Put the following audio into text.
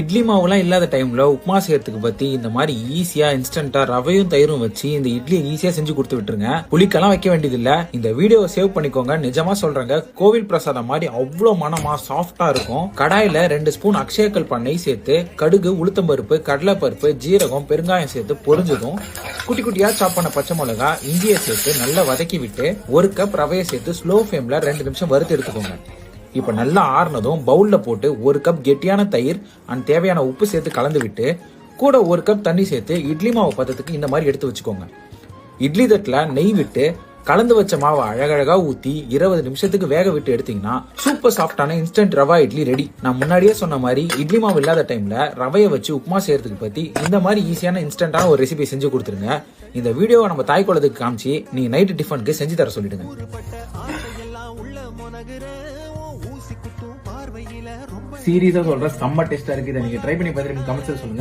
இட்லி மாவுலாம் இல்லாத டைம்ல உப்புமா செய்யறதுக்கு பத்தி இந்த மாதிரி ஈஸியா இன்ஸ்டன்டா ரவையும் தயிரும் வச்சு இந்த இட்லியை ஈஸியா செஞ்சு கொடுத்து விட்டுருங்க. புளிக்கெல்லாம் வைக்க வேண்டியது இல்ல இந்த வீடியோவை சேவ் பண்ணிக்கோங்க. நிஜமா சொல்றேங்க கோவில் பிரசாதம் மாதிரி அவ்வளவு மனமா சாஃப்டா இருக்கும். கடாயில ரெண்டு ஸ்பூன் அக்ஷயக்கல் பண்ணை சேர்த்து கடுகு உளுத்தம்பருப்பு கடலைப்பருப்பு ஜீரகம் பெருங்காயம் சேர்த்து பொரிஞ்சதும் குட்டி குட்டியா சாப் பண்ண பச்சை மிளகா இஞ்சியை சேர்த்து நல்லா வதக்கி விட்டு ஒரு கப் ரவையை சேர்த்து ஸ்லோ ஃப்ளேம்ல ரெண்டு நிமிஷம் வறுத்து எடுத்துக்கோங்க. இப்போ நல்லா ஆறுனதும் பவுலில் போட்டு ஒரு கப் கெட்டியான தயிர் அண்ட் தேவையான உப்பு சேர்த்து கலந்து விட்டு கூட ஒரு கப் தண்ணி சேர்த்து இட்லி மாவு பதத்துக்கு இந்த மாதிரி எடுத்து வச்சுக்கோங்க. இட்லி தட்டில் நெய் விட்டு கலந்து வச்ச மாவை அழகழகா ஊத்தி இருபது நிமிஷத்துக்கு வேக விட்டு எடுத்தீங்கன்னா சூப்பர் சாஃப்டான இன்ஸ்டன்ட் ரவா இட்லி ரெடி நான் முன்னாடியே சொன்ன மாதிரி இட்லி மாவு இல்லாத டைம்ல ரவையை வச்சு உப்புமா செய்யறதுக்கு பத்தி இந்த மாதிரி ஈஸியான இன்ஸ்டன்டான ஒரு ரெசிபி செஞ்சு கொடுத்துருங்க. இந்த வீடியோவை நம்ம தாய் குளத்துக்கு காமிச்சு நீங்க நைட்டு டிஃபனுக்கு செஞ்சு தர சொல்லிடுங்க. சீரியஸா சொல்ற செம்ம டேஸ்டா இருக்கு இதை நீங்க ட்ரை பண்ணி பார்த்துட்டு கமெண்ட்ஸ் சொல்லுங்க.